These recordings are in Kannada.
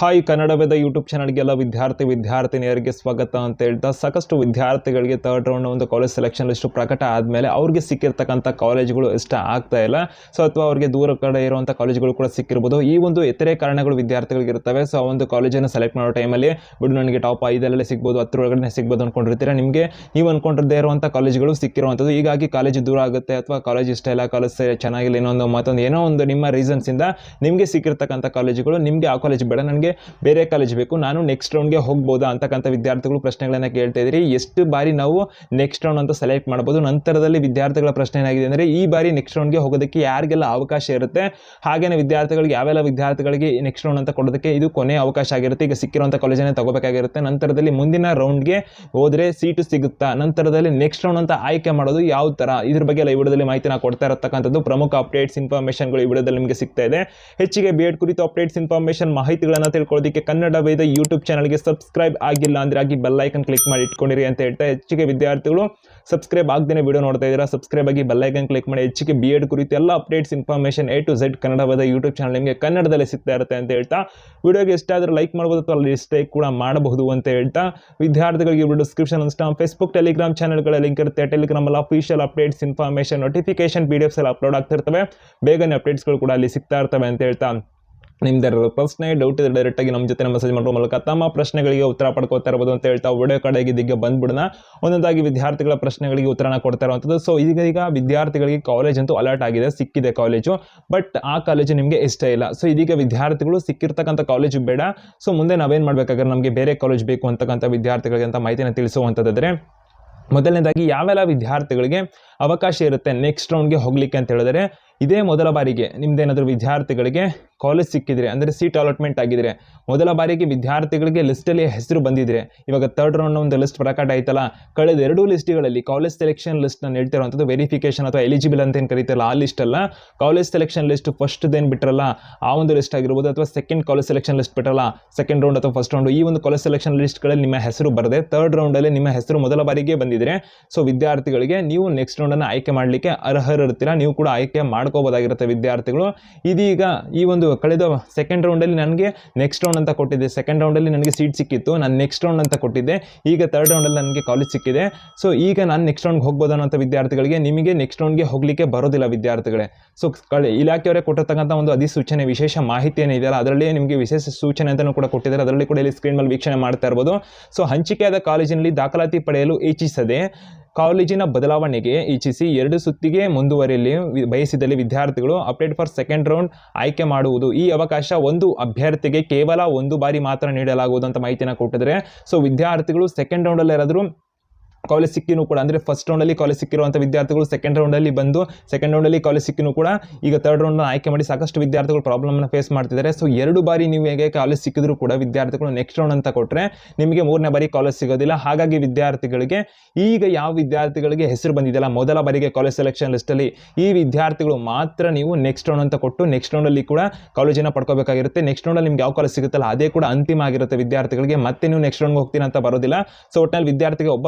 ಹಾಯ್ ಕನ್ನಡವೇದ ಯೂಟ್ಯೂಬ್ ಚಾನಲ್ಗೆಲ್ಲ ವಿದ್ಯಾರ್ಥಿ, ವಿದ್ಯಾರ್ಥಿನಿಯರಿಗೆ ಸ್ವಾಗತ ಅಂತ ಹೇಳ್ತಾ, ಸಾಕಷ್ಟು ವಿದ್ಯಾರ್ಥಿಗಳಿಗೆ ತರ್ಡ್ ರೌಂಡ್ ಒಂದು ಕಾಲೇಜ್ ಸೆಲೆಕ್ಷನ್ ಲಿಸ್ಟು ಪ್ರಕಟ ಆದಮೇಲೆ ಅವ್ರಿಗೆ ಸಿಕ್ಕಿರ್ತಕ್ಕಂಥ ಕಾಲೇಜುಗಳು ಇಷ್ಟ ಆಗ್ತಾ ಇಲ್ಲ. ಸೊ ಅಥವಾ ಅವ್ರಿಗೆ ದೂರ ಕಡೆ ಇರುವಂಥ ಕಾಲೇಜುಗಳು ಕೂಡ ಸಿಕ್ಕಿರ್ಬೋದು. ಈ ಒಂದು ಇತರೆ ಕಾರಣಗಳು ವಿದ್ಯಾರ್ಥಿಗಳಿಗೆ ಇರ್ತವೆ. ಸೊ ಆ ಒಂದು ಕಾಲೇಜನ್ನು ಸೆಲೆಕ್ಟ್ ಮಾಡೋ ಟೈಮಲ್ಲಿ ಬಿಡು ನನಗೆ ಟಾಪ್ ಐದಲ್ಲೇ ಸಿಗ್ಬೋದು ಹತ್ತರೊಳಗಡೆ ಸಿಗ್ಬೋದು ಅಂದ್ಕೊಂಡಿರ್ತೀರ ನಿಮಗೆ ನೀವು ಅಂದ್ಕೊಂಡಿರದೇ ಇರುವಂಥ ಕಾಲೇಜುಗಳು ಸಿಕ್ಕಿರುವಂಥದ್ದು. ಹೀಗಾಗಿ ಕಾಲೇಜು ದೂರ ಆಗುತ್ತೆ, ಅಥವಾ ಕಾಲೇಜ್ ಇಷ್ಟ ಇಲ್ಲ ಕಾಲೇಜ್ ಚೆನ್ನಾಗಿಲ್ಲ ಇನ್ನೊಂದು ಮತ್ತೊಂದು ಏನೋ ಒಂದು ನಿಮ್ಮ ರೀಸನ್ಸಿಂದ ನಿಮಗೆ ಸಿಕ್ಕಿರ್ತಕ್ಕಂಥ ಕಾಲೇಜುಗಳು ನಿಮಗೆ ಆ ಕಾಲೇಜ್ ಬೇಡ, ನನಗೆ ಬೇರೆ ಕಾಲೇಜ್ ಬೇಕು. ನಾನು ನೆಕ್ಸ್ಟ್ ರೌಂಡ್ಗೆ ಹೋಗ್ಬೋದಾ ಅಂತಕ್ಕಂಥ ವಿದ್ಯಾರ್ಥಿಗಳು ಪ್ರಶ್ನೆಗಳನ್ನು ಕೇಳ್ತಾ ಇದ್ದೀರಿ ಎಷ್ಟು ಬಾರಿ ನಾವು ನೆಕ್ಸ್ಟ್ ರೌಂಡ್ ಅಂತ ಸೆಲೆಕ್ಟ್ ಮಾಡ್ಬೋದು, ನಂತರದಲ್ಲಿ ವಿದ್ಯಾರ್ಥಿಗಳ ಪ್ರಶ್ನೆ ಏನಾಗಿದೆ ಅಂದರೆ, ಈ ಬಾರಿ ನೆಕ್ಸ್ಟ್ ರೌಂಡ್ಗೆ ಹೋಗೋದಕ್ಕೆ ಯಾರಿಗೆಲ್ಲ ಅವಕಾಶ ಇರುತ್ತೆ, ಹಾಗೇನೆ ವಿದ್ಯಾರ್ಥಿಗಳಿಗೆ ಯಾವೆಲ್ಲ ವಿದ್ಯಾರ್ಥಿಗಳಿಗೆ ನೆಕ್ಸ್ಟ್ ರೌಂಡ್ ಅಂತ ಕೊಡೋದಕ್ಕೆ ಇದು ಕೊನೆ ಅವಕಾಶ ಆಗಿರುತ್ತೆ. ಈಗ ಸಿಕ್ಕಿರುವಂಥ ಕಾಲೇಜನ್ನೇ ತಗೋಬೇಕಾಗಿರುತ್ತೆ. ನಂತರದಲ್ಲಿ ಮುಂದಿನ ರೌಂಡ್ಗೆ ಹೋದರೆ ಸೀಟು ಸಿಗುತ್ತಾ? ನಂತರದಲ್ಲಿ ನೆಕ್ಸ್ಟ್ ರೌಂಡ್ ಅಂತ ಆಯ್ಕೆ ಮಾಡೋದು ಯಾವ ಥರ ಇದ್ರ ಬಗ್ಗೆ ಎಲ್ಲ ಈ ವಿಡಿಯೋದಲ್ಲಿ ಮಾಹಿತಿ ನಾವು ಕೊಡ್ತಾ ಇರತಕ್ಕಂಥದ್ದು. ಪ್ರಮುಖ ಅಪ್ಡೇಟ್ಸ್ ಇನ್ಫಾರ್ಮೇಷನ್ಗಳು ಈ ವಿಡಿಯೋದಲ್ಲಿ ನಿಮಗೆ ಸಿಗ್ತಾ ಇದೆ. ಹೆಚ್ಚಿಗೆ ಬಿ ಎಡ್ ಕುರಿತು ಅಪ್ಡೇಟ್ಸ್ ಇನ್ಫಾರ್ಮೇಷನ್ ಮಾಹಿತಿಗಳನ್ನು ತಿಳ್ಕೊಳ್ಳೋದಕ್ಕೆ ಕನ್ನಡ ವೇದ ಯೂಟ್ಯೂಬ್ ಚಾನಲ್ಗೆ ಸಬ್ಸ್ಕ್ರೈಬ್ ಆಗಿಲ್ಲ ಅಂದ್ರೆ ಆಗಿ ಬೆಲ್ ಐಕನ್ ಕ್ಲಿಕ್ ಮಾಡಿ ಇಟ್ಕೊಂಡಿರಿ ಅಂತ ಹೇಳ್ತಾ ಹೆಚ್ಚಿಗೆ ವಿದ್ಯಾರ್ಥಿಗಳು ಸಬ್ಸ್ಕ್ರೈಬ್ ಆಗದೇ ವಿಡಿಯೋ ನೋಡ್ತಾ ಇದ್ದೀರಾ ಸಬ್ಸ್ಕ್ರೈಬ್ ಆಗಿ ಬೆಲ್ ಐಕನ್ ಕ್ಲಿಕ್ ಮಾಡಿ ಹೆಚ್ಚಿಗೆ ಬಿ ಎಡ್ ಕುರಿತು ಎಲ್ಲ updates information A to Z Kannada Veda YouTube channel ನಿಮಗೆ ಕನ್ನಡದಲ್ಲಿ ಸಿಗ್ತಾ ಇರುತ್ತೆ ಅಂತ ಹೇಳ್ತಾ ವಿಡಿಯೋಗೆ ಇಷ್ಟ ಲೈಕ್ ಮಾಡ್ಬೋದು ಅಥವಾ ಡಿಸ್ಲೈಕ್ ಕೂಡ ಮಾಡಬಹುದು ಅಂತ ಹೇಳ್ತಾ ವಿದ್ಯಾರ್ಥಿಗಳಿಗೆ ಡಿಸ್ಕ್ರಿಪ್ಷನ್ ಇನ್ಸ್ಟಾಮ್ ಫೇಸ್ಬುಕ್ ಟೆಲಿಗ್ರಾಮ್ ಚಾನಲ್ಗಳ ಲಿಂಕ್ ಇರುತ್ತೆ. ಟೆಲಿಗ್ರಾಮಲ್ಲಿ official updates information notification P D Fs ಎಲ್ಲ ಅಪ್ಲೋಡ್ ಆಗ್ತಿರ್ತವೆ ಬೇಗನೆ ಅಪ್ಡೇಟ್ಸ್ಗಳು ಕೂಡ ಅಲ್ಲಿ ಸಿಗ್ತಾ ಇರ್ತವೆ ಅಂತ ಹೇಳ್ತಾ ನಿಮ್ದು ಪ್ರಶ್ನೆ ಡೌಟ್ ಇದೆ ಡೈರೆಕ್ಟಾಗಿ ನಮ್ಮ ಜೊತೆ ಮೆಸೇಜ್ ಮಾಡೋ ಮೂಲಕ ತಮ್ಮ ಪ್ರಶ್ನೆಗಳಿಗೆ ಉತ್ತರ ಪಡ್ಕೋತಾ ಇರ್ಬೋದು ಅಂತ ಹೇಳ್ತಾ ವಿಡಿಯೋ ಕಡೆಗೆ ಇದೀಗ ಬಂದ್ಬಿಡೋಣ. ಒಂದೊಂದಾಗಿ ವಿದ್ಯಾರ್ಥಿಗಳ ಪ್ರಶ್ನೆಗಳಿಗೆ ಉತ್ತರನ ಕೊಡ್ತಾ ಇರುವಂಥದ್ದು. ಸೊ ಈಗ ಈಗ ವಿದ್ಯಾರ್ಥಿಗಳಿಗೆ ಕಾಲೇಜ್ ಅಂತೂ ಅಲರ್ಟ್ ಆಗಿದೆ. ಸಿಕ್ಕಿದೆ ಕಾಲೇಜು ಬಟ್ ಆ ಕಾಲೇಜು ನಿಮಗೆ ಇಷ್ಟ ಇಲ್ಲ. ಸೊ ಇದೀಗ ವಿದ್ಯಾರ್ಥಿಗಳು ಸಿಕ್ಕಿರ್ತಕ್ಕಂಥ ಕಾಲೇಜು ಬೇಡ. ಸೊ ಮುಂದೆ ನಾವೇನು ಮಾಡಬೇಕಾದ್ರೆ ನಮಗೆ ಬೇರೆ ಕಾಲೇಜ್ ಬೇಕು ಅಂತಕ್ಕಂಥ ವಿದ್ಯಾರ್ಥಿಗಳಿಗೆ ಅಂತ ಮಾಹಿತಿನ ತಿಳಿಸುವಂಥದ್ದಾದರೆ, ಮೊದಲನೇದಾಗಿ ಯಾವೆಲ್ಲ ವಿದ್ಯಾರ್ಥಿಗಳಿಗೆ ಅವಕಾಶ ಇರುತ್ತೆ ನೆಕ್ಸ್ಟ್ ರೌಂಡ್ಗೆ ಹೋಗಲಿಕ್ಕೆ ಅಂತ ಹೇಳಿದ್ರೆ ಇದೇ ಮೊದಲ ಬಾರಿಗೆ ನಿಮ್ದೇನಾದರೂ ವಿದ್ಯಾರ್ಥಿಗಳಿಗೆ ಕಾಲೇಜ್ ಸಿಕ್ಕಿದರೆ, ಅಂದರೆ ಸೀಟ್ ಅಲಾಟ್ಮೆಂಟ್ ಆಗಿದ್ರೆ, ಮೊದಲ ಬಾರಿಗೆ ವಿದ್ಯಾರ್ಥಿಗಳಿಗೆ ಲಿಸ್ಟಲ್ಲಿ ಹೆಸರು ಬಂದಿದ್ರೆ, ಇವಾಗ ತರ್ಡ್ ರೌಂಡ್ ಒಂದು ಲಿಸ್ಟ್ ಪ್ರಕಟ ಆಯ್ತಲ್ಲ, ಕಳೆದ ಎರಡು ಲಿಸ್ಟ್ಗಳಲ್ಲಿ ಕಾಲೇಜ್ ಸೆಲೆಕ್ಷನ್ ಲಿಸ್ಟ್ ನಾನು ಹೇಳ್ತಿರುವಂಥದ್ದು ವೆರಿಫಿಕೇಶನ್ ಅಥವಾ ಎಲಿಜಿಬಲ್ ಅಂತ ಏನು ಕರೀತಾರಲ್ಲ, ಆ ಲಿಸ್ಟ್ ಅಲ್ಲ. ಕಾಲೇಜ್ ಸೆಲೆಕ್ಷನ್ ಲಿಸ್ಟ್ ಫಸ್ಟ್ ಫಸ್ಟ್ದೇನು ಬಿಟ್ರಲ್ಲ, ಆ ಒಂದು ಲಿಸ್ಟ್ ಆಗಿರ್ಬೋದು, ಅಥವಾ ಸೆಕೆಂಡ್ ಕಾಲೇಜ್ ಸೆಲೆಕ್ಷನ್ ಲಿಸ್ಟ್ ಬಿಟ್ರಲ್ಲ ಸೆಕೆಂಡ್ ರೌಂಡ್ ಅಥವಾ ಫಸ್ಟ್ ರೌಂಡ್ ಈ ಒಂದು ಕಾಲೇಜ್ ಸೆಲೆಕ್ಷನ್ ಲಿಸ್ಟ್ಗಳಲ್ಲಿ ನಿಮ್ಮ ಹೆಸರು ಬರದೆ ತರ್ಡ್ ರೌಂಡಲ್ಲಿ ನಿಮ್ಮ ಹೆಸರು ಮೊದಲ ಬಾರಿಗೆ ಬಂದಿದ್ರೆ ಸೊ ವಿದ್ಯಾರ್ಥಿಗಳಿಗೆ ನೀವು ನೆಕ್ಸ್ಟ್ ರೌಂಡನ್ನು ಆಯ್ಕೆ ಮಾಡಲಿಕ್ಕೆ ಅರ್ಹರಿರ್ತೀರಾ, ನೀವು ಕೂಡ ಆಯ್ಕೆ ಮಾಡ್ಕೋಬೋದಾಗಿರುತ್ತೆ ವಿದ್ಯಾರ್ಥಿಗಳು. ಇದೀಗ ಈ ಒಂದು ಕಳೆದ ಸೆಕೆಂಡ್ ರೌಂಡಲ್ಲಿ ನನಗೆ ನೆಕ್ಸ್ಟ್ ರೌಂಡ್ ಅಂತ ಕೊಟ್ಟಿದ್ದೆ ಸೆಕೆಂಡ್ ರೌಂಡಲ್ಲಿ ನನಗೆ ಸೀಟ್ ಸಿಕ್ಕಿತ್ತು. ನಾನು ನೆಕ್ಸ್ಟ್ ರೌಂಡ್ ಅಂತ ಕೊಟ್ಟಿದ್ದೆ. ಈಗ ತರ್ಡ್ ರೌಂಡಲ್ಲಿ ನನಗೆ ಕಾಲೇಜ್ ಸಿಕ್ಕಿದೆ. ಸೊ ಈಗ ನಾನು ನೆಕ್ಸ್ಟ್ ರೌಂಡ್ಗೆ ಹೋಗ್ಬೋದು ಅನ್ನೋಂಥ ವಿದ್ಯಾರ್ಥಿಗಳಿಗೆ ನಿಮಗೆ ನೆಕ್ಸ್ಟ್ ರೌಂಡ್ಗೆ ಹೋಗಲಿಕ್ಕೆ ಬರೋದಿಲ್ಲ ವಿದ್ಯಾರ್ಥಿಗಳೇ. ಸೊ ಕಳೆ, ಇಲಾಖೆಯವರೇ ಕೊಟ್ಟಿರ್ತಕ್ಕಂಥ ಒಂದು ಅಧಿಸೂಚನೆ, ವಿಶೇಷ ಮಾಹಿತಿ ಏನಿದೆಯಲ್ಲ ಅದರಲ್ಲಿ ನಿಮಗೆ ವಿಶೇಷ ಸೂಚನೆ ಅಂತಲೂ ಕೂಡ ಕೊಟ್ಟಿದ್ದಾರೆ. ಅದರಲ್ಲಿ ಕೂಡ ಇಲ್ಲಿ ಸ್ಕ್ರೀನ್ ಮೇಲೆ ವೀಕ್ಷಣೆ ಮಾಡ್ತಾ ಇರ್ಬೋದು. ಸೊ ಹಂಚಿಕೆಯಾದ ಕಾಲೇಜಿನಲ್ಲಿ ದಾಖಲಾತಿ ಪಡೆಯಲು ಇಚ್ಛಿಸದೆ ಕಾಲೇಜಿನ ಬದಲಾವಣೆಗೆ ಇಚ್ಛಿಸಿ ಎರಡು ಸುತ್ತಿಗೆ ಮುಂದುವರಿಯಲಿ ಬಯಸಿದಲ್ಲಿ ವಿದ್ಯಾರ್ಥಿಗಳು ಅಪ್ಡೇಟ್ ಫಾರ್ ಸೆಕೆಂಡ್ ರೌಂಡ್ ಆಯ್ಕೆ ಮಾಡುವುದು. ಈ ಅವಕಾಶ ಒಂದು ಅಭ್ಯರ್ಥಿಗೆ ಕೇವಲ ಒಂದು ಬಾರಿ ಮಾತ್ರ ನೀಡಲಾಗುವುದು ಅಂತ ಮಾಹಿತಿಯನ್ನು ಕೊಟ್ಟಿದ್ದಾರೆ. ಸೊ ವಿದ್ಯಾರ್ಥಿಗಳು ಸೆಕೆಂಡ್ ರೌಂಡಲ್ಲಿ ಯಾರಾದರೂ ಕಾಲೇಜ್ ಸಿಕ್ಕಿನೂ ಕೂಡ, ಅಂದರೆ ಫಸ್ಟ್ ರೌಂಡಲ್ಲಿ ಕಾಲೇಜ್ ಸಿಕ್ಕಿರುವಂಥ ವಿದ್ಯಾರ್ಥಿಗಳು ಸೆಕೆಂಡ್ ರೌಂಡಲ್ಲಿ ಬಂದು ಸೆಕೆಂಡ್ ರೌಂಡಲ್ಲಿ ಕಾಲೇಜ್ ಸಿಕ್ಕಿನೂ ಕೂಡ, ಈಗ ತರ್ಡ್ ರೌಂಡನ್ನು ಆಯ್ಕೆ ಮಾಡಿ ಸಾಕಷ್ಟು ವಿದ್ಯಾರ್ಥಿಗಳು ಪ್ರಾಬ್ಲಮನ್ನು ಫೇಸ್ ಮಾಡ್ತಿದ್ದಾರೆ. ಸೊ ಎರಡು ಬಾರಿ ನೀವು ಹೇಗೆ ಕಾಲೇಜ್ ಸಿಕ್ಕಿದ್ರು ಕೂಡ ವಿದ್ಯಾರ್ಥಿಗಳು ನೆಕ್ಸ್ಟ್ ರೌಂಡ್ ಅಂತ ಕೊಟ್ಟರೆ ನಿಮಗೆ ಮೂರನೇ ಬಾರಿ ಕಾಲೇಜ್ ಸಿಗೋದಿಲ್ಲ. ಹಾಗಾಗಿ ವಿದ್ಯಾರ್ಥಿಗಳಿಗೆ, ಈಗ ಯಾವ ವಿದ್ಯಾರ್ಥಿಗಳಿಗೆ ಹೆಸರು ಬಂದಿದೆಯಲ್ಲ, ಮೊದಲ ಬಾರಿಗೆ ಕಾಲೇಜ್ ಸೆಲೆಕ್ಷನ್ ಲಿಸ್ಟಲ್ಲಿ ಈ ವಿದ್ಯಾರ್ಥಿಗಳು ಮಾತ್ರ ನೀವು ನೆಕ್ಸ್ಟ್ ರೌಂಡ್ ಅಂತ ಕೊಟ್ಟು ನೆಕ್ಸ್ಟ್ ರೌಂಡಲ್ಲಿ ಕೂಡ ಕಾಲೇಜನ್ನು ಪಡ್ಕೋಬೇಕಾಗಿರುತ್ತೆ. ನೆಕ್ಸ್ಟ್ ರೌಂಡಲ್ಲಿ ನಿಮ್ಗೆ ಯಾವ ಕಾಲೇಜ್ ಸಿಗುತ್ತಲ್ಲ, ಅದೇ ಕೂಡ ಅಂತಿಮ ಆಗಿರುತ್ತೆ ವಿದ್ಯಾರ್ಥಿಗಳಿಗೆ. ಮತ್ತೆ ನೀವು ನೆಕ್ಸ್ಟ್ ರೌಂಡ್ಗೆ ಹೋಗ್ತೀನಿ ಅಂತ ಬರೋದಿಲ್ಲ. ಸೊ ಒಟ್ಟಿನಲ್ಲಿ ವಿದ್ಯಾರ್ಥಿಗೆ, ಒಬ್ಬ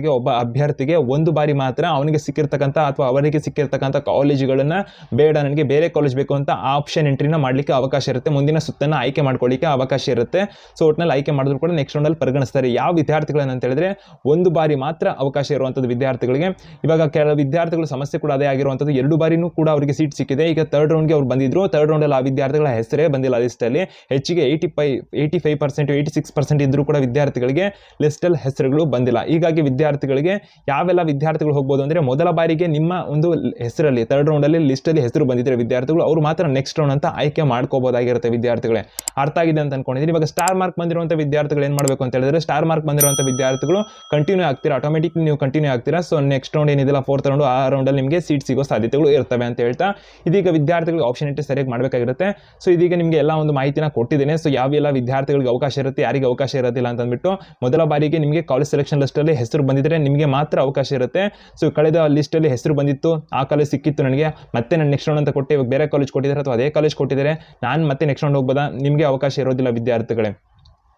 ವಿದ್ಯಾರ್ಥಿಗೆ, ಒಬ್ಬ ಅಭ್ಯರ್ಥಿಗೆ ಒಂದು ಬಾರಿ ಮಾತ್ರ ಅವನಿಗೆ ಸಿಕ್ಕಿರ್ತಕ್ಕಂಥ ಅಥವಾ ಅವರಿಗೆ ಸಿಕ್ಕಿರ್ತಕ್ಕಂಥ ಕಾಲೇಜುಗಳನ್ನು ಬೇಡ, ನನಗೆ ಬೇರೆ ಕಾಲೇಜ್ ಬೇಕು ಅಂತ ಆಪ್ಷನ್ ಎಂಟ್ರಿನ ಮಾಡಲಿಕ್ಕೆ ಅವಕಾಶ ಇರುತ್ತೆ. ಮುಂದಿನ ಸುತ್ತನ್ನು ಆಯ್ಕೆ ಮಾಡ್ಕೊಳ್ಳಿಕ್ಕೆ ಅವಕಾಶ ಇರುತ್ತೆ. ಸೊ ಒಟ್ಟಿನಲ್ಲಿ ಆಯ್ಕೆ ಮಾಡಿದ್ರು ಕೂಡ ನೆಕ್ಸ್ಟ್ ರೌಂಡಲ್ಲಿ ಪರಿಗಣಿಸ್ತಾರೆ. ಯಾವ ವಿದ್ಯಾರ್ಥಿಗಳನ್ನ ಅಂತ ಹೇಳಿದ್ರೆ, ಒಂದು ಬಾರಿ ಮಾತ್ರ ಅವಕಾಶ ಇರುವಂಥದ್ದು ವಿದ್ಯಾರ್ಥಿಗಳಿಗೆ. ಇವಾಗ ಕೆಲವು ವಿದ್ಯಾರ್ಥಿಗಳು ಸಮಸ್ಯೆ ಕೂಡ ಅದೇ ಆಗಿರುವಂಥದ್ದು. ಎರಡು ಬಾರಿನೂ ಕೂಡ ಅವರಿಗೆ ಸೀಟ್ ಸಿಕ್ಕಿದೆ. ಈಗ ತರ್ಡ್ ರೌಂಡ್ಗೆ ಅವ್ರು ಬಂದಿದ್ರು. ತರ್ಡ್ ರೌಂಡಲ್ಲಿ ಆ ವಿದ್ಯಾರ್ಥಿಗಳ ಹೆಸರೇ ಬಂದಿಲ್ಲ ಲಿಸ್ಟಲ್ಲಿ ಹೆಚ್ಚಿಗೆ eighty five eighty five percent eighty six percent ಇದ್ರು ಕೂಡ ವಿದ್ಯಾರ್ಥಿಗಳಿಗೆ ಲಿಸ್ಟಲ್ಲಿ ಹೆಸರುಗಳು ಬಂದಿಲ್ಲ. ಹೀಗಾಗಿ ವಿದ್ಯಾರ್ಥಿಗಳಿಗೆ ಯಾವೆಲ್ಲ ವಿದ್ಯಾರ್ಥಿಗಳು ಹೋಗ್ಬೋದು ಅಂದರೆ ಮೊದಲ ಬಾರಿಗೆ ನಿಮ್ಮ ಒಂದು ಹೆಸರಲ್ಲಿ ತರ್ಡ್ ರೌಂಡಲ್ಲಿ ಲಿಸ್ಟಲ್ಲಿ ಹೆಸರು ಬಂದಿದ್ದರೆ ವಿದ್ಯಾರ್ಥಿಗಳು, ಅವರು ಮಾತ್ರ ನೆಕ್ಸ್ಟ್ ರೌಂಡ್ ಅಂತ ಆಯ್ಕೆ ಮಾಡ್ಕೋಬೋದಾಗಿರುತ್ತೆ ವಿದ್ಯಾರ್ಥಿಗಳೇ. ಅರ್ಥ ಆಗಿದೆ ಅಂತ ಅನ್ಕೊಂಡಿದ್ದೀನಿ ಇವಾಗ ಸ್ಟಾರ್ ಮಾರ್ಕ್ ಬಂದಿರುವಂಥ ವಿದ್ಯಾರ್ಥಿಗಳು ಏನು ಮಾಡಬೇಕು ಅಂತ ಹೇಳಿದ್ರೆ ಸ್ಟಾರ್ ಮಾರ್ಕ್ ಬಂದಿರುವಂಥ ವಿದ್ಯಾರ್ಥಿಗಳು ಕಂಟಿನ್ಯೂ ಆಗ್ತೀರಾ? ಆಟೋಮೆಟಿಕ್ ನೀವು ಕಂಟಿನ್ಯೂ ಆಗ್ತೀರಾ? ಸೊ ನೆಕ್ಸ್ಟ್ ರೌಂಡ್ ಏನಿದೆಲ್ಲ ಫೋರ್ತ್ ರೌಂಡ್ ಆ ರೌಂಡಲ್ಲಿ ನಿಮಗೆ ಸೀಟ್ ಸಿಗೋ ಸಾಧ್ಯತೆಗಳು ಇರ್ತವೆ ಅಂತ ಹೇಳ್ತಾ ಇದೀಗ ವಿದ್ಯಾರ್ಥಿಗಳಿಗೆ ಆಪ್ಷನ್ ಇಟ್ಟು ಸರಿಯಾಗಿ ಮಾಡಬೇಕಾಗಿರುತ್ತೆ. ಸೊ ಇದೀಗ ನಿಮಗೆ ಎಲ್ಲ ಒಂದು ಮಾಹಿತಿನ ಕೊಟ್ಟಿದ್ದೇನೆ. ಸೊ ಯಾವೆಲ್ಲ ವಿದ್ಯಾರ್ಥಿಗಳಿಗೆ ಅವಕಾಶ ಇರುತ್ತೆ, ಯಾರಿಗೆ ಅವಕಾಶ ಇರೋದಿಲ್ಲ ಅಂತ ಅಂದ್ಬಿಟ್ಟು ಮೊದಲ ಬಾರಿಗೆ ನಿಮಗೆ ಕಾಲೇಜ್ ಸೆಲೆಕ್ಷನ್ ಲಿಸ್ಟಲ್ಲಿ ಹೆಸರು ಬಂದಿದ್ರೆ ನಿಮಗೆ ಮಾತ್ರ ಅವಕಾಶ ಇರುತ್ತೆ. ಸೊ ಕಳೆದ ಲಿಸ್ಟಲ್ಲಿ ಹೆಸರು ಬಂದಿತ್ತು. ಆ ಕಾಲೇಜ್ ಸಿಕ್ಕಿತ್ತು ನನಗೆ. ಮತ್ತೆ ನಾನು ನೆಕ್ಸ್ಟ್ ರೌಂಡ್ ಅಂತ ಕೊಟ್ಟೆ. ಇವಾಗ ಬೇರೆ ಕಾಲೇಜ್ ಕೊಟ್ಟಿದ್ದಾರೆ ಅಥವಾ ಅದೇ ಕಾಲೇಜ್ ಕೊಟ್ಟಿದ್ದಾರೆ. ನಾನು ಮತ್ತೆ ನೆಕ್ಸ್ಟ್ ರೌಂಡ್ ಹೋಗ್ಬೋದಾ? ನಿಮಗೆ ಅವಕಾಶ ಇರೋದಿಲ್ಲ ವಿದ್ಯಾರ್ಥಿಗಳೇ.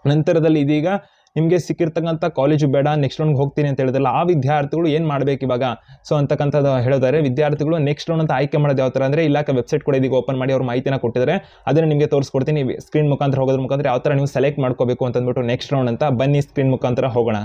ನಂತರದಲ್ಲಿ ಇದೀಗ ನಿಮಗೆ ಸಿಕ್ಕಿರ್ತಕ್ಕಂಥ ಕಾಲೇಜು ಬೇಡ ನೆಕ್ಸ್ಟ್ ರೌಂಡ್ಗೆ ಹೋಗ್ತೀನಿ ಅಂತ ಹೇಳಿದ್ರಲ್ಲ, ಆ ವಿದ್ಯಾರ್ಥಿಗಳು ಏನು ಮಾಡಬೇಕು ಇವಾಗ? ಸೊ ಅಂತಕ್ಕಂಥದ್ದು ಹೇಳಿದರೆ ವಿದ್ಯಾರ್ಥಿಗಳು ನೆಕ್ಸ್ಟ್ ರೌಂಡ್ ಅಂತ ಆಯ್ಕೆ ಮಾಡೋದು ಯಾವ ಥರ ಅಂದರೆ, ಇಲಾಖೆ ವೆಬ್ಸೈಟ್ ಕೂಡ ಇದೀಗ ಓಪನ್ ಮಾಡಿ ಅವ್ರ ಮಾಹಿತಿನ ಕೊಟ್ಟಿದ್ದಾರೆ. ಅದನ್ನು ನಿಮಗೆ ತೋರಿಸ್ಕೊಡ್ತೀನಿ. ಸ್ಕ್ರೀನ್ ಮುಖಾಂತರ ಹೋಗೋದ್ರ ಮುಖಾಂತರ ಯಾವ ಥರ ನೀವು ಸೆಲೆಕ್ಟ್ ಮಾಡ್ಕೋಬೇಕು ಅಂತಂದ್ಬಿಟ್ಟು ನೆಕ್ಸ್ಟ್ ರೌಂಡ್ ಅಂತ ಬನ್ನಿ ಸ್ಕ್ರೀನ್ ಮುಖಾಂತರ ಹೋಗೋಣ.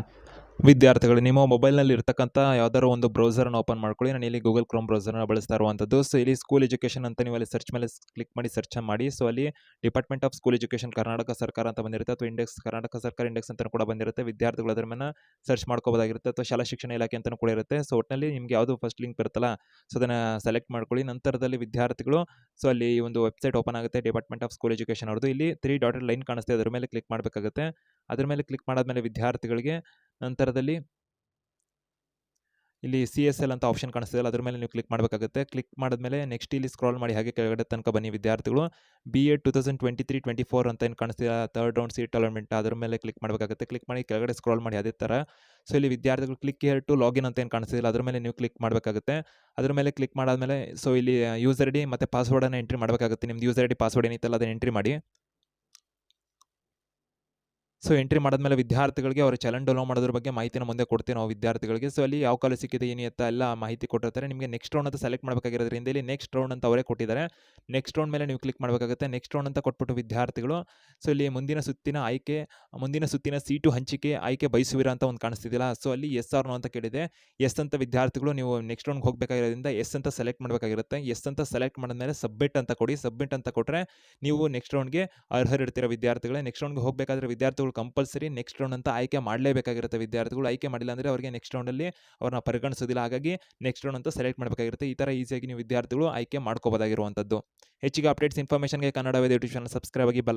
ವಿದ್ಯಾರ್ಥಿಗಳು, ನಿಮ್ಮ ಮೊಬೈಲ್ನಲ್ಲಿ ಇರ್ತಕ್ಕಂಥ ಯಾವ್ದಾದ್ರು ಒಂದು ಬ್ರೌಸರ್ನ ಓಪನ್ ಮಾಡ್ಕೊಳ್ಳಿ. ನಾನು ಇಲ್ಲಿ ಗೂಗಲ್ ಕ್ರೋಮ್ ಬ್ರೌಸರ್ನ ಬಳಸ್ತಾ ಇರುವಂಥದ್ದು. ಸೊ, ಇಲ್ಲಿ ಸ್ಕೂಲ್ ಎಜುಕೇಷನ್ ಅಂತ ನೀವು ಅಲ್ಲಿ ಸರ್ಚ್ ಮೇಲೆ ಕ್ಲಿಕ್ ಮಾಡಿ ಸರ್ಚ್ ಮಾಡಿ. ಸೊ, ಅಲ್ಲಿ department of school education Karnataka ಸರ್ಕಾರ ಅಂತ ಬಂದಿರುತ್ತೆ. ಅಥವಾ ಇಂಡೆಕ್ಸ್, ಕರ್ನಾಟಕ ಸರ್ಕಾರ ಇಂಡೆಕ್ಸ್ ಅಂತ ಕೂಡ ಬಂದಿರುತ್ತೆ. ವಿದ್ಯಾರ್ಥಿಗಳು ಅದರ ಮೇಲೆ ಸರ್ಚ್ ಮಾಡ್ಕೋಬೋದಾಗಿರುತ್ತೆ. ಅಥವಾ ಶಾಲಾ ಶಿಕ್ಷಣ ಇಲಾಖೆ ಅಂತಲೂ ಕೂಡ ಇರುತ್ತೆ. ಸೊ ಒಟ್ಟಿನಲ್ಲಿ ನಿಮಗೆ ಯಾವುದು ಫಸ್ಟ್ ಲಿಂಕ್ ಬರುತ್ತಲ್ಲ, ಸೊ, ಅದನ್ನು ಸೆಲೆಕ್ಟ್ ಮಾಡ್ಕೊಳ್ಳಿ. ನಂತರದಲ್ಲಿ ವಿದ್ಯಾರ್ಥಿಗಳು, ಸೊ, ಅಲ್ಲಿ ಒಂದು ವೆಬ್ಸೈಟ್ ಓಪನ್ ಆಗುತ್ತೆ, ಡಿಪಾರ್ಟ್ಮೆಂಟ್ ಆಫ್ ಸ್ಕೂಲ್ ಎಜುಕೇಷನ್ ಅವ್ರದ್ದು. ಇಲ್ಲಿ ತ್ರೀ ಡಾಟೆಡ್ ಲೈನ್ ಕಾಣಿಸ್ತೆ ಅದ್ರ ಮೇಲೆ ಕ್ಲಿಕ್ ಮಾಡಬೇಕಾಗುತ್ತೆ. ಅದ್ರ ಮೇಲೆ ಕ್ಲಿಕ್ ಮಾಡಾದ್ಮೇಲೆ ವಿದ್ಯಾರ್ಥಿಗಳಿಗೆ ನಂತರದಲ್ಲಿ ಇಲ್ಲಿ ಸಿ ಎಸ್ ಎಲ್ ಅಂತ ಆಪ್ಷನ್ ಕಾಣಿಸ್ತಿಲ್ಲ ಅದ್ರ ಮೇಲೆ ನೀವು ಕ್ಲಿಕ್ ಮಾಡಬೇಕಾಗುತ್ತೆ. ಕ್ಲಿಕ್ ಮಾಡಿದ್ಮೇಲೆ ನೆಕ್ಸ್ಟ್ ಇಲ್ಲಿ ಸ್ಕ್ರಾಲ್ ಮಾಡಿ ಹಾಗೆ ಕೆಳಗಡೆ ತನಕ ಬನ್ನಿ ವಿದ್ಯಾರ್ಥಿಗಳು. B A two thousand twenty three twenty four ಅಂತ ಏನು ಕಾಣಿಸ್ತಿಲ್ಲ ಥರ್ಡ್ ರೌಂಡ್ ಸೀಟ್ ಅಲಾಟ್ಮೆಂಟ್ ಅದ್ರ ಮೇಲೆ ಕ್ಲಿಕ್ ಮಾಡಬೇಕಾಗುತ್ತೆ. ಕ್ಲಿಕ್ ಮಾಡಿ ಕೆಳಗಡೆ ಸ್ಕ್ರಾಲ್ ಮಾಡಿ ಅದೇ ಥರ ಸೊ ಇಲ್ಲಿ ವಿದ್ಯಾರ್ಥಿಗಳು ಕ್ಲಿಕ್ ಹೇರ್ ಟು ಲಾಗಿನ್ ಅಂತ ಏನು ಕಾಣಿಸ್ತಿಲ್ಲ ಅದ್ರ ಮೇಲೆ ನೀವು ಕ್ಲಿಕ್ ಮಾಡಬೇಕಾಗುತ್ತೆ. ಅದ್ರ ಮೇಲೆ ಕ್ಲಿಕ್ ಮಾಡಾದ್ಮೇಲೆ ಸೊ ಇಲ್ಲಿ ಯೂಸರ್ ಐ ಡಿ ಮತ್ತು ಪಾಸ್ವರ್ಡನ್ನು ಎಂಟ್ರಿ ಮಾಡಬೇಕಾಗುತ್ತೆ. ನಿಮ್ದು ಯೂಸರ್ ಐ ಡಿ ಪಾಸ್ವರ್ಡ್ ಏನಿತ್ತಲ್ಲ, ಅದನ್ನು ಎಂಟ್ರಿ ಮಾಡಿ. ಸೊ ಎಂಟ್ರಿ ಮಾಡಿದ್ಮೇಲೆ ವಿದ್ಯಾರ್ಥಿಗಳಿಗೆ ಅವರ ಚಲನ್ ಡೌನ್ಲೋಡ್ ಮಾಡೋದ್ರ ಬಗ್ಗೆ ಮಾಹಿತಿನ ಮುಂದೆ ಕೊಡ್ತೀವಿ ನಾವು ವಿದ್ಯಾರ್ಥಿಗಳಿಗೆ. ಸೊ ಅಲ್ಲಿ ಯಾವ ಕಾಲೇಜ್ ಸಿಕ್ಕಿದೆ, ಏನು ಎತ್ತ ಎಲ್ಲ ಮಾಹಿತಿ ಕೊಟ್ಟಿರ್ತಾರೆ. ನಿಮಗೆ ನೆಕ್ಸ್ಟ್ ರೌಂಡ್ ಅಂತ ಸೆಲೆಕ್ಟ್ ಮಾಡಬೇಕಾಗಿರೋದ್ರಿಂದ ಇಲ್ಲಿ ನೆಕ್ಸ್ಟ್ ರೌಂಡ್ ಅಂತ ಅವರೇ ಕೊಟ್ಟಿದ್ದಾರೆ. ನೆಕ್ಸ್ಟ್ ರೌಂಡ್ ಮೇಲೆ ನೀವು ಕ್ಲಿಕ್ ಮಾಡಬೇಕಾಗುತ್ತೆ. ನೆಕ್ಸ್ಟ್ ರೌಂಡ್ ಅಂತ ಕೊಟ್ಬಿಟ್ಟು ವಿದ್ಯಾರ್ಥಿಗಳು. ಸೊ ಇಲ್ಲಿ ಮುಂದಿನ ಸುತ್ತಿನ ಆಯ್ಕೆ, ಮುಂದಿನ ಸುತ್ತಿನ ಸೀಟು ಹಂಚಿಕೆ, ಆಯ್ಕೆ ಬಯಸುವಿರಾ ಅಂತ ಒಂದು ಕಾಣಿಸ್ತಿದ್ದಿಲ್ಲ ಸೊ ಅಲ್ಲಿ ಎಸ್ ಆರ್ ನೋ ಅಂತ ಕೇಳಿದೆ. ಎಸ್ ಅಂತ ವಿದ್ಯಾರ್ಥಿಗಳು ನೀವು ನೆಕ್ಸ್ಟ್ ರೌಂಡ್ಗೆ ಹೋಗಬೇಕಾಗಿರೋದ್ರಿಂದ ಎಸ್ ಅಂತ ಸೆಲೆಕ್ಟ್ ಮಾಡಬೇಕಾಗಿರುತ್ತೆ. ಎಸ್ ಅಂತ ಸೆಲೆಕ್ಟ್ ಮಾಡಿದ್ಮೇಲೆ ಸಬ್ಮಿಟ್ ಅಂತ ಕೊಡಿ. ಸಬ್ಮಿಟ್ ಅಂತ ಕೊಟ್ಟರೆ ನೀವು ನೆಕ್ಸ್ಟ್ ರೌಂಡ್ಗೆ ಅರ್ಹರಿರ್ತೀರ ವಿದ್ಯಾರ್ಥಿಗಳೇ. ನೆಕ್ಸ್ಟ್ ರೌಂಡ್ಗೆ ಹೋಗಬೇಕಾದ್ರೆ ವಿದ್ಯಾರ್ಥಿಗಳು ಕಂಪಲ್ಸರಿ ನೆಕ್ಸ್ಟ್ ರೌಂಡ್ ಅಂತ ಆಯ್ಕೆ ಮಾಡಲೇಬೇಕಾಗಿರುತ್ತೆ ವಿದ್ಯಾರ್ಥಿಗಳು. ಆಯ್ಕೆ ಮಾಡಿಲ್ಲ ಅಂದರೆ ಅವರಿಗೆ ನೆಕ್ಸ್ಟ್ ರೌಂಡಲ್ಲಿ ಅವ್ರನ್ನ ಪರಿಗಣಿಸೋದಿಲ್ಲ. ಹಾಗಾಗಿ ನೆಕ್ಸ್ಟ್ ರೌಂಡ್ ಅಂತ ಸೆಲೆಕ್ಟ್ ಮಾಡಬೇಕಾಗಿರುತ್ತೆ. ಈ ಥರ ಈಸಿಯಾಗಿ ನೀವು ವಿದ್ಯಾರ್ಥಿಗಳು ಆಯ್ಕೆ ಮಾಡ್ಕೋಬೋದಾಗಿರುವಂಥದ್ದು ಹೆಚ್ಚಿಗೆ ಅಪ್ಡೇಟ್ಸ್ ಇನ್ಫಾರ್ಮೇಷನ್ಗೆ ಕನ್ನಡ ಯೂಟ್ಯೂಬ್ ಚಾನಲ್ ಸಬ್ಸ್ಕ್ರೈಬ್ ಆಗಿ ಬಲ್ಲ